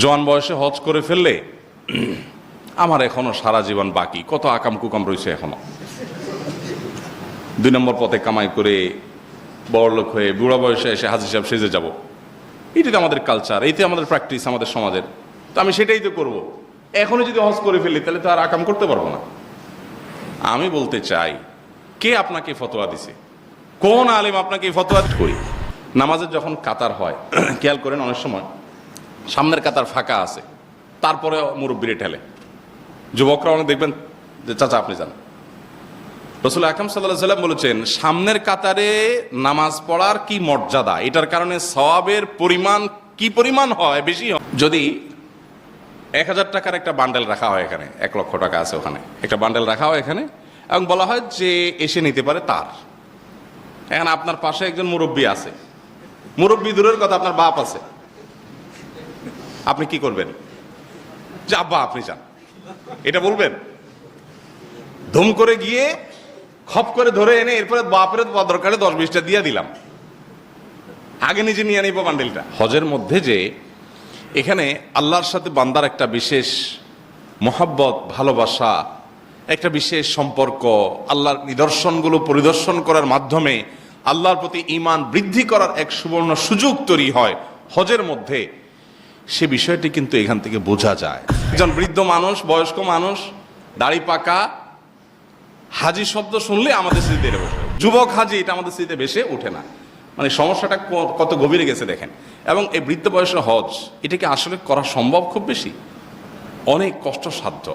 জোয়ান বয়সে হজ করে ফেললে আমার এখনও সারা জীবন বাকি। কত আকাম কুকাম রয়েছে এখনও। দুই নম্বর পথে কামাই করে বড়লোক হয়ে বুড়া বয়সে এসে হাজি সাহেব সেজে যাব। এটাই তো আমাদের কালচার এইতে আমাদের প্র্যাকটিস আমাদের সমাজের। তো আমি সেটাই তো করব। এখনই যদি হজ করে ফেলি, তাহলে তো আর আকাম করতে পারব না। আমি বলতে চাই, কে আপনাকে ফতোয়া দিছে? কোন আলেম আপনাকে ফতোয়া করি নামাজের যখন কাতার হয়, খেয়াল করেন অনেক সময় সামনের কাতার ফাঁকা আছে। তারপরে মুরব্বিরে ঠেলে। যুবকরা অনেক দেখবেন যে, চাচা, আপনি যান। রসুল আকাম সাল্লাহ সাল্লাম বলেছেন, সামনের কাতারে নামাজ পড়ার কি মর্যাদা? এটার কারণে সওয়াবের পরিমাণ কি পরিমাণ হয়? বেশি যদি এক হাজার টাকার একটা বান্ডেল রাখা হয় এখানে, এক লক্ষ টাকা আছে ওখানে, একটা বান্ডেল রাখা হয় এখানে, এবং বলা হয় যে, এসে নিতে পারে তার। এখন আপনার পাশে একজন মুরব্বী আছে। মুরব্বী দূরের কথা, আপনার বাপ আছে। আপনি কি করবেন? যে আব্বা আপনি যান। এটা বলবেন? ধুম করে গিয়ে, খপ করে ধরে এনে এরপরে বাপের দরকারে দশ বিশটা দিয়ে দিলাম। আগে নিজে নিয়ে নিব বান্ডেলটা। হজের মধ্যে যে এখানে আল্লাহর সাথে বান্দার একটা বিশেষ মহাব্বত, ভালোবাসা, একটা বিশেষ সম্পর্ক, আল্লাহর নিদর্শনগুলো পরিদর্শন করার মাধ্যমে আল্লাহর প্রতি ইমান বৃদ্ধি করার এক সুবর্ণ সুযোগ তৈরি হয় হজের মধ্যে। সে বিষয়টি কিন্তু এখান থেকে বোঝা যায়। একজন বৃদ্ধ মানুষ, বয়স্ক মানুষ, দাড়ি পাকা, হাজি শব্দ শুনলে আমাদের স্মৃতিতে এটা বসে। যুবক হাজি, এটা আমাদের স্মৃতিতে বেশে ওঠে না। মানে সমস্যাটা কত গভীরে গেছে দেখেন। এবং এই বৃদ্ধ বয়সে হজ, এটাকে আসলে করা সম্ভব খুব বেশি। অনেক কষ্টসাধ্য।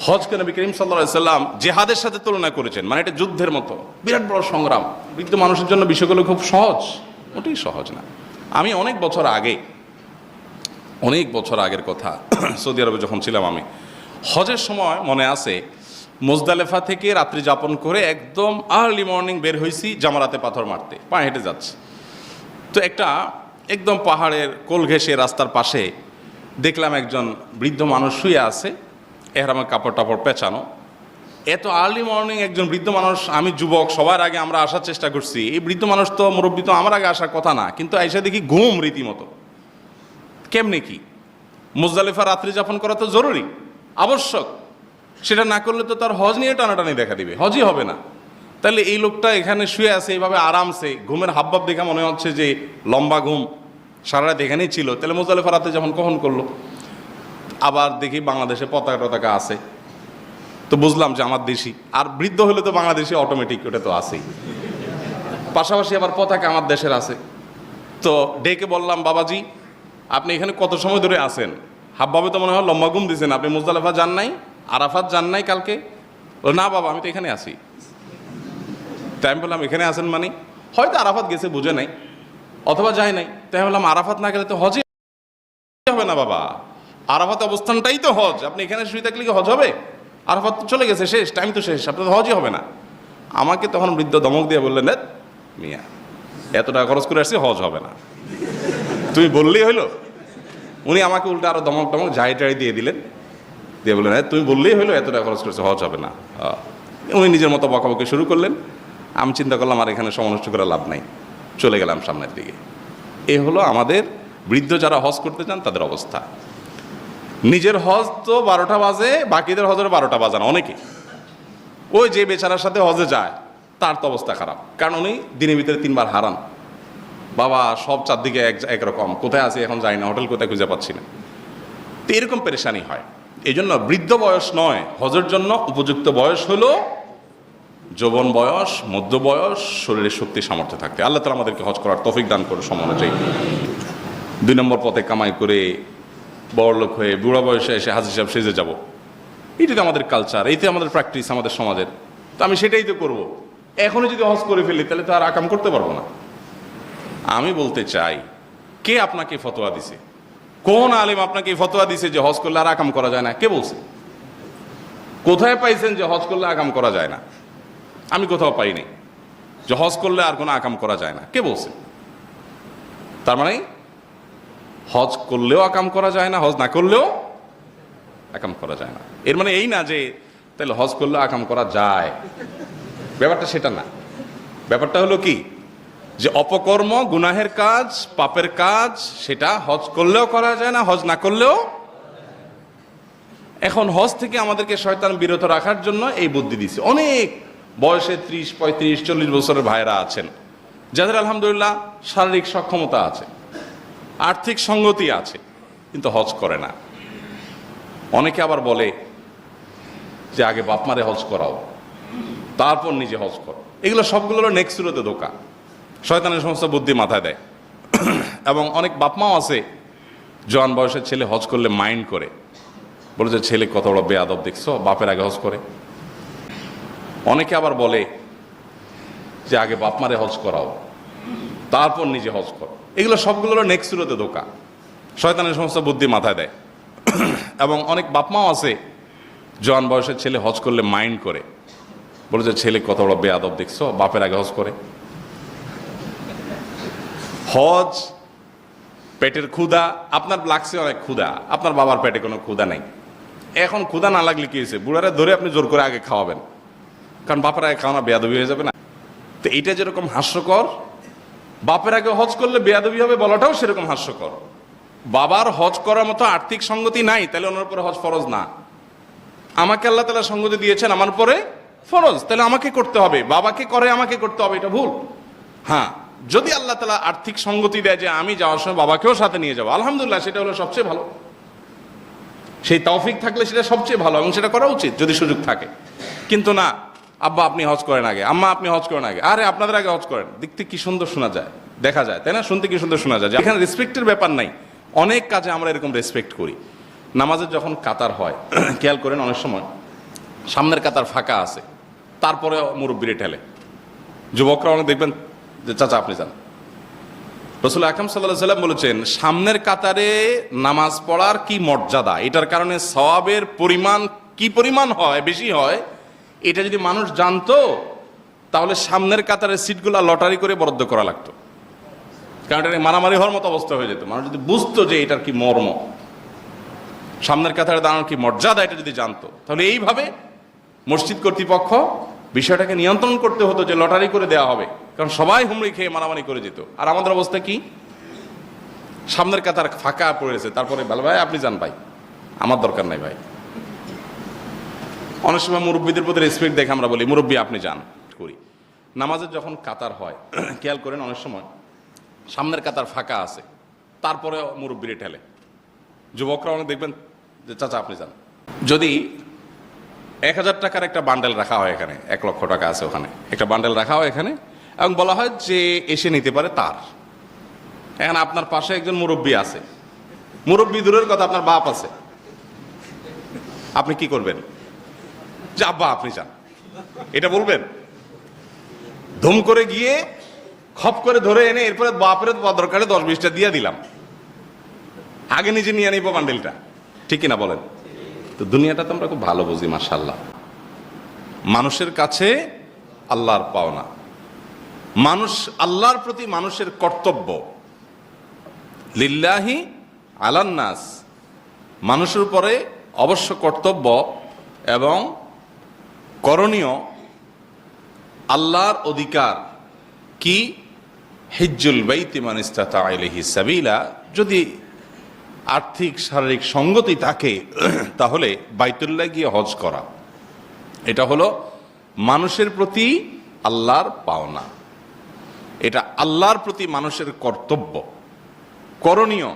হজকে নবী করিম সাল্লা সাল্লাম জেহাদের সাথে তুলনা করেছেন? মানে এটা যুদ্ধের মতো। বিরাট বড় সংগ্রাম। বৃদ্ধ মানুষের জন্য বিষয়গুলো খুব সহজ। ওটাই সহজ না। আমি অনেক বছর আগে অনেক বছর আগের কথা। সৌদি আরবে যখন ছিলাম আমি। হজের সময় মনে আছে, মোজদালেফা থেকে রাত্রি যাপন করে একদম আর্লি মর্নিং বের হয়েছি জামারাতে পাথর মারতে পা হেঁটে যাচ্ছে। তো একটা একদম পাহাড়ের কোল ঘেঁষে রাস্তার পাশে দেখলাম একজন বৃদ্ধ মানুষ শুয়ে আছে, এহরামের কাপড় টাপড় পেঁচানো। এত আর্লি মর্নিং একজন বৃদ্ধ মানুষ, আমি যুবক, সবার আগে আমরা আসার চেষ্টা করছি। এই বৃদ্ধ মানুষ তো মুরব্বী তো আমার আগে আসার কথা না, কিন্তু এসে দেখি ঘুম রীতিমতো। কেমনে কি? মুজদালিফা রাত্রি যাপন করা তো জরুরি, আবশ্যক। সেটা না করলে তো তার হজ নিয়ে টানাটানি দেখা দিবে, হজই হবে না। তাহলে এই লোকটা এখানে শুয়ে আছে, এইভাবে আরামসে, ঘুমের হাবভাব দেখে মনে হচ্ছে যে লম্বা ঘুম সারা রাত এখানেই ছিল। তাহলে মুজদালিফা রাতে যখন কখন করল? আবার দেখি বাংলাদেশে পতাকা টতাকা আছে। তো বুঝলাম যে আমার দেশি, আর বৃদ্ধ হলে তো বাংলাদেশে অটোমেটিক ওটা তো আছেই। পাশাপাশি আবার পতাকা আমার দেশের আছে। তো ডেকে বললাম, বাবাজি আপনি এখানে কত সময় ধরে আছেন? হাবভাবে তো মনে হয় লম্বা ঘুম দিয়েছেন আপনি মুজদালেফা যান নাই? আরাফাত যান নাই কালকে? বলল, না বাবা আমি তো এখানে আছি। তাই আমি বললাম এখানে আসেন মানে? হয়তো আরাফাত গেছে বুঝে নাই। অথবা যায় নাই। তাই বললাম আরাফাত না গেলে তো হজই হবে না বাবা। আরাফাত অবস্থানটাই তো হজ। আপনি এখানে শুয়ে থাকলে কি হজ হবে? আরাফাত তো চলে গেছে শেষ টাইম তো শেষ। আপনার হজই হবে না। আমাকে তখন বৃদ্ধ দমক দিয়ে বললেন "ধ্যাৎ, মিয়া এত টাকা খরচ করে আসছি হজ হবে না। তুমি বললেই হইল। উনি আমাকে উল্টে আরও দমক দমক জাই টাই দিয়ে দিলেন। দিয়ে বললেন "হ্যাঁ, তুমি বললেই হইল এত টাকা খরচ করেছে হজ হবে না। উনি নিজের মতো বকাবকি শুরু করলেন। আমি চিন্তা করলাম আর এখানে সমালোচ করে লাভ নাই। চলে গেলাম সামনের দিকে। এ হলো আমাদের বৃদ্ধ যারা হজ করতে চান তাদের অবস্থা। নিজের হজ তো বারোটা বাজে বাকিদের হজের বারোটা বাজান অনেকে। ওই যে বেচারার সাথে হজে যায় তার তো অবস্থা খারাপ। কারণ উনি দিনের ভিতরে তিনবার হারান। বাবা, সব চারদিকে এক একরকম। কোথায় আছে এখন যাই না, হোটেল কোথায় খুঁজে পাচ্ছি না। তো এরকম পেরেশানি হয়। এই জন্য বৃদ্ধ বয়স নয়, হজের জন্য উপযুক্ত বয়স হলো যৌবন বয়স, মধ্য বয়স, শরীরের শক্তি, সামর্থ্য থাকতে। আল্লাহ তালা আমাদেরকে হজ করার তফিক দান করে সম অনুযায়ী। দুই নম্বর পথে কামাই করে বড়লোক হয়ে বুড়া বয়সে এসে হাজি সাহেব সেজে যাব। এটাই তো আমাদের কালচার এইতে আমাদের প্র্যাকটিস আমাদের সমাজের। তো আমি সেটাই তো করব। এখনই যদি হজ করে ফেলি, তাহলে তো আর আকাম করতে পারব না। আমি বলতে চাই, কে আপনাকে ফতোয়া দিছে? কোন আলেম আপনাকে ফতোয়া দিছে যে হজ করলে আর আকাম করা যায় না? কে বলছে? কোথায় পাইছেন যে হজ করলে আকাম করা যায় না? আমি কোথাও পাইনি। যে হজ করলে আর কোনো আকাম করা যায় না। কে বলছে? তার মানে হজ করলেও আকাম করা যায় না, হজ না করলেও আকাম করা যায় না। এর মানে এই না যে, তাহলে হজ করলে আকাম করা যায়। ব্যাপারটা সেটা না। ব্যাপারটা হলো কি? যে অপকর্ম, গুনাহের কাজ, পাপের কাজ, সেটা হজ করলেও করা যায় না, হজ না করলেও। এখন হজ থেকে আমাদেরকে শয়তান বিরত রাখার জন্য এই বুদ্ধি দিছে। অনেক বয়সে ত্রিশ, পঁয়ত্রিশ, চল্লিশ বছরের ভাইরা আছেন, যাদের আলহামদুলিল্লাহ শারীরিক সক্ষমতা আছে, আর্থিক সঙ্গতি আছে, কিন্তু হজ করে না। অনেকে আবার বলে যে, আগে বাপ মারে হজ করাও, তারপর নিজে হজ করো। এগুলো সবগুলো নেক্সট সুরতে ধোকা। শয়তানের সমস্ত বুদ্ধি মাথায় দেয়। এবং অনেক বাপমাও আছে জওয়ান বয়সের ছেলে হজ করলে মাইন্ড করে। বলে যে, ছেলে কত বড় বেয়াদব দেখছ, বাপের আগে হজ করে। অনেকে আবার বলে যে, আগে বাপ মারে হজ করাও, তারপর নিজে হজ করো। এগুলো সবগুলো হলো নেক্সট সুরতে ধোকা। শয়তানের সমস্ত বুদ্ধি মাথায় দেয়। এবং অনেক বাপমাও আছে জওয়ান বয়সের ছেলে হজ করলে মাইন্ড করে। বলে যে, ছেলে কত বড় বেয়াদব দেখছ, বাপের আগে হজ করে। হজ, পেটের ক্ষুধা, আপনার লাগছে অনেক ক্ষুধা, আপনার বাবার পেটে কোনো ক্ষুধা নেই। এখন ক্ষুধা না লাগলে কি হয়েছে? বুড়ারে ধরে আপনি জোর করে আগে খাওয়াবেন। কারণ বাপের আগে খাওয়ানো বেয়াদবি হয়ে যাবে না। তো এইটা যেরকম হাস্যকর, বাপের আগে হজ করলে বেয়াদবি হবে বলাটাও সেরকম হাস্যকর। বাবার হজ করার মতো আর্থিক সঙ্গতি নাই, তাহলে ওনার উপরে হজ ফরজ না। আমাকে আল্লাহ তালা সঙ্গতি দিয়েছেন, আমার পরে ফরজ। তাহলে আমাকে করতে হবে, বাবাকে করে আমাকে করতে হবে, এটা ভুল। হ্যাঁ যদি আল্লাহ তালা আর্থিক সঙ্গতি দেয় যে আমি যাওয়ার সময় বাবাকেও সাথে নিয়ে যাব, আলহামদুলিল্লাহ সেটা হলো সবচেয়ে ভালো। সেই তৌফিক থাকলে সেটা সবচেয়ে ভালো এবং সেটা করা উচিত যদি সুযোগ থাকে। কিন্তু না, আব্বা আপনি হজ করেন আগে, আম্মা আপনি হজ করেন আগে, আরে আপনাদের আগে হজ করেন। দেখতে কি সুন্দর শোনা যায়, দেখা যায়, তাই না? শুনতে কি সুন্দর শোনা যায়। এখানে রেসপেক্টের ব্যাপার নাই। অনেক কাজে আমরা এরকম রেসপেক্ট করি। নামাজের যখন কাতার হয়, খেয়াল করেন অনেক সময়, সামনের কাতার ফাঁকা আছে তারপরে মুরব্বিরে ঠেলে। যুবকরা অনেক দেখবেন যে চাচা আপনি যান। রসুল আকাম সাল্লাহ সাল্লাম বলেছেন, সামনের কাতারে নামাজ পড়ার কি মর্যাদা? এটার কারণে সওয়াবের পরিমাণ কি পরিমাণ হয়, বেশি হয়? এটা যদি মানুষ জানতো, তাহলে সামনের কাতারের সিটগুলো লটারি করে বরাদ্দ করা লাগতো। কারণ এটা মারামারি হওয়ার মতো অবস্থা হয়ে যেত। মানুষ যদি বুঝতো যে এটার কি মর্ম, সামনের কাতারে দাঁড়ানোর কি মর্যাদা, এটা যদি জানতো, তাহলে এইভাবে মসজিদ কর্তৃপক্ষ বিষয়টাকে নিয়ন্ত্রণ করতে হতো যে লটারি করে দেওয়া হবে। কারণ সবাই হুমড়ি খেয়ে মারামারি করে যেত। আর আমাদের অবস্থা কি? সামনের কাতার ফাঁকা পড়েছে তারপরে ভালো ভাই, আপনি যান ভাই, আমার দরকার নাই ভাই। অনেক সময় মুরব্বীদের প্রতি রেসপেক্ট দেখে আমরা বলি, মুরব্বী, আপনি যান, করি। নামাজের যখন কাতার হয়, খেয়াল করেন অনেক সময় সামনের কাতার ফাঁকা আছে, তারপরে মুরব্বীরে ঠেলে। যুবকরা অনেক দেখবেন যে, চাচা, আপনি যান। যদি এক হাজার টাকার একটা বান্ডেল রাখা হয় এখানে, এক লক্ষ টাকা আছে ওখানে, একটা বান্ডেল রাখা হয় এখানে এবং বলা হয় যে এসে নিতে পারে তার। এখানে আপনার পাশে একজন মুরব্বী আছে। মুরব্বী দূরের কথা, আপনার বাপ আছে। আপনি কি করবেন? যে আব্বা আপনি যান। এটা বলবেন? ধুম করে গিয়ে খপ করে ধরে এনে এরপরে বাপের দরকারে দশ বিশটা দিয়ে দিলাম। আগে নিজে নিয়ে নিব বান্ডেলটা। ঠিক কিনা বলেন? তো দুনিয়াটা তো আমরা খুব ভালো বুঝি মার্শাল্লাহ মানুষের কাছে আল্লাহর পাওনা। মানুষ আল্লাহর প্রতি মানুষের কর্তব্য। লিল্লাহি আলান্নাস। মানুষের উপরে অবশ্য কর্তব্য এবং করণীয় আল্লাহর অধিকার। কি? হিজ্জুল বাইতি মানিস্তাতা আইলিহি সাবিলা। যদি আর্থিক, শারীরিক সঙ্গতি থাকে, তাহলে বাইতুল্লাহ গিয়ে হজ করা। এটা হলো মানুষের প্রতি আল্লাহর পাওনা। এটা আল্লাহর প্রতি মানুষের কর্তব্য। করণীয়।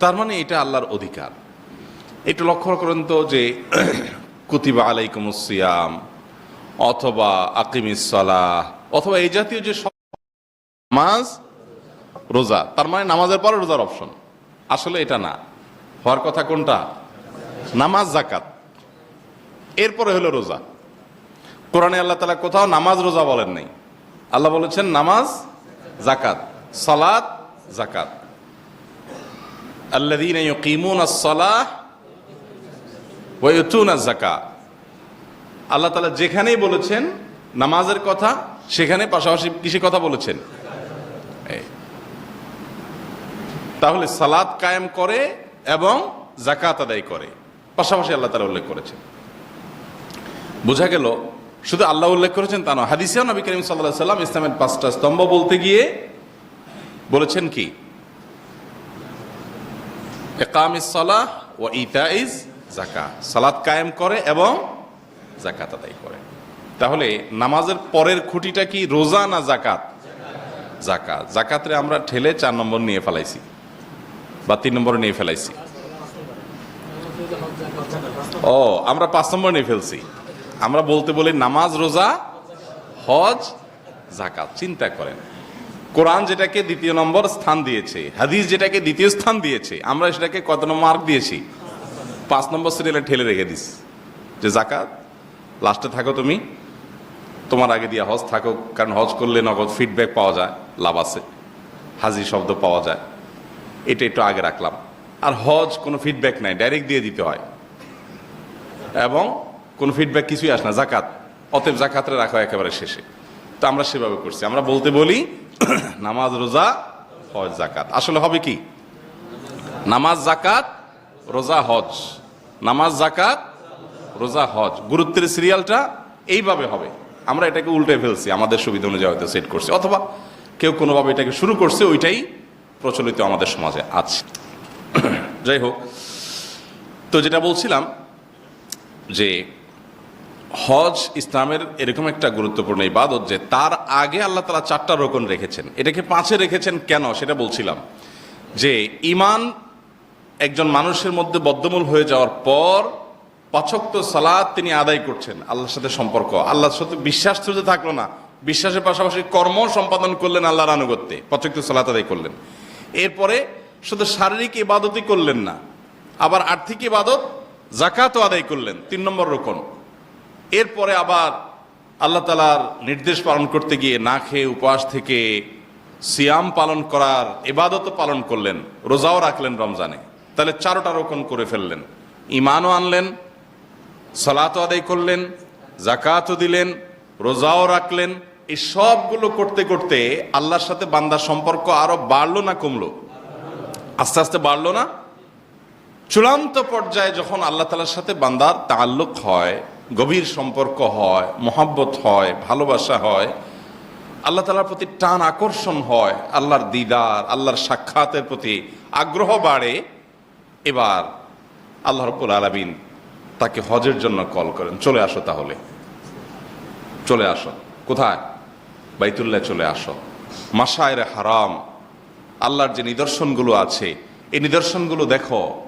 তার মানে এটা আল্লাহর অধিকার। একটু লক্ষ্য করেন তো যে কুতিবা আলাইকুম সিয়াম অথবা আকিমিসালাহ অথবা এই জাতীয় যে সব নামাজ, রোজা, তার মানে নামাজের পরে রোজার অপশন। আসলে এটা না। হওয়ার কথা কোনটা? নামাজ জাকাত এরপরে হলো রোজা। কোরআনে আল্লাহ তালা কোথাও নামাজ, রোজা বলেন নাই। আল্লাহ বলেছেন নামাজ জাকাত সালাত জাকাত আল্লাযীনা ইউকিমুনা আস-সালাহ ওয়া ইউতুনা যাকাত। আল্লাহ তাআলা যেখানেই বলেছেন নামাজের কথা, সেখানে পাশাপাশি কিসের কথা বলেছেন? তাহলে সালাদ কায়েম করে এবং জাকাত আদায় করে। পাশাপাশি আল্লাহ তালা উল্লেখ করেছেন। বোঝা গেল শুধু আল্লাহ উল্লেখ করেছেন তা নয়, হাদিসেও নবী করিম সাল্লাহ সাল্লাম ইসলামের পাঁচটা স্তম্ভ বলতে গিয়ে বলেছেন কি? একামিস সালাহ ও ইতাইজ জাকা সালাত কায়েম করে এবং জাকাত আদায় করে। তাহলে নামাজের পরের খুঁটিটা কি? রোজা না জাকাত জাকাত জাকাতরে আমরা ঠেলে চার নম্বর নিয়ে ফেলাইছি। বা তিন নম্বরে নিয়ে ফেলাইছি। ও, আমরা পাঁচ নম্বর নিয়ে ফেলছি। আমরা বলতে বলি নামাজ, রোজা, হজ জাকাত চিন্তা করেন। কোরআন যেটাকে দ্বিতীয় নম্বর স্থান দিয়েছে, হাদিস যেটাকে দ্বিতীয় স্থান দিয়েছে, আমরা সেটাকে কত নম্বর মার্ক দিয়েছি? পাঁচ নম্বর সিরিয়ালে ঠেলে রেখে দিস। যে জাকাত লাস্টে থাকো তুমি। তোমার আগে দিয়ে হজ থাকো, কারণ হজ করলে নগদ ফিডব্যাক পাওয়া যায়, লাভ আছে। হাজি শব্দ পাওয়া যায়। এটা একটু আগে রাখলাম। আর হজ কোনো ফিডব্যাক নাই ডাইরেক্ট দিয়ে দিতে হয়। এবং কোনো ফিডব্যাক কিছুই আসে না জাকাত অতএব জাকাতরে রাখা একেবারে শেষে। তো আমরা সেভাবে করছি। আমরা বলতে বলি, নামাজ, রোজা, হজ জাকাত আসলে হবে কি? নামাজ জাকাত রোজা, হজ। নামাজ জাকাত রোজা, হজ। গুরুত্বের সিরিয়ালটা এইভাবে হবে। আমরা এটাকে উল্টে ফেলছি, আমাদের সুবিধা অনুযায়ী হয়তো সেট করছি। অথবা কেউ কোনোভাবে এটাকে শুরু করছে, ওইটাই প্রচলিত আমাদের সমাজে আছে। যাই হোক, তো যেটা বলছিলাম যে হজ ইসলামের এরকম একটা গুরুত্বপূর্ণ ইবাদত যে তার আগে আল্লাহ তালা চারটা রোকন রেখেছেন। এটাকে পাঁচে রেখেছেন কেন সেটা বলছিলাম। যে ইমান একজন মানুষের মধ্যে বদ্ধমূল হয়ে যাওয়ার পর পাচক্ত সালাদ তিনি আদায় করছেন আল্লাহর সাথে সম্পর্ক। আল্লাহর সাথে বিশ্বাস শুধু থাকল না, বিশ্বাসের পাশাপাশি কর্ম সম্পাদন করলেন আল্লাহর আনুগত্যে, পাচক্ত সালাত আদায় করলেন। এরপরে শুধু শারীরিক ইবাদতই করলেন না, আবার আর্থিক ইবাদত, জাকাতও আদায় করলেন, তিন নম্বর রোকন। এরপরে আবার আল্লাহ তালার নির্দেশ পালন করতে গিয়ে না খেয়ে উপবাস থেকে সিয়াম পালন করার এবাদতও পালন করলেন, রোজাও রাখলেন রমজানে। তাহলে চারোটা রোকন করে ফেললেন। ইমানও আনলেন, সালাতও আদায় করলেন জাকাতও দিলেন, রোজাও রাখলেন। এই সবগুলো করতে করতে আল্লাহর সাথে বান্দার সম্পর্ক আরও বাড়লো না কমলো? আস্তে আস্তে বাড়লো না? চূড়ান্ত পর্যায়ে যখন আল্লাহ তালার সাথে বান্দার তাল্লুক হয় গভীর সম্পর্ক হয়, মহাব্বত হয়, ভালোবাসা হয়, আল্লাহ তালার প্রতি টান আকর্ষণ হয়, আল্লাহর দিদার, আল্লাহর সাক্ষাতের প্রতি আগ্রহ বাড়ে, এবার আল্লাহ রব্বুল আলমিন তাকে হজের জন্য কল করেন। চলে আসো তাহলে। চলে আসো। কোথায়? বাইতুল্লাহ চলে আসো। মাসায়ের হারাম। আল্লাহর যে নিদর্শনগুলো আছে, এই নিদর্শনগুলো দেখো,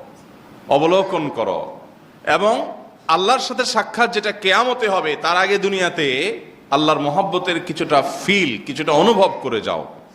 অবলোকন করো এবং আল্লাহর সাথে সাক্ষাৎ যেটা কেয়ামতে হবে, তার আগে দুনিয়াতে আল্লাহর মহাব্বতের কিছুটা ফিল কিছুটা অনুভব করে যাও।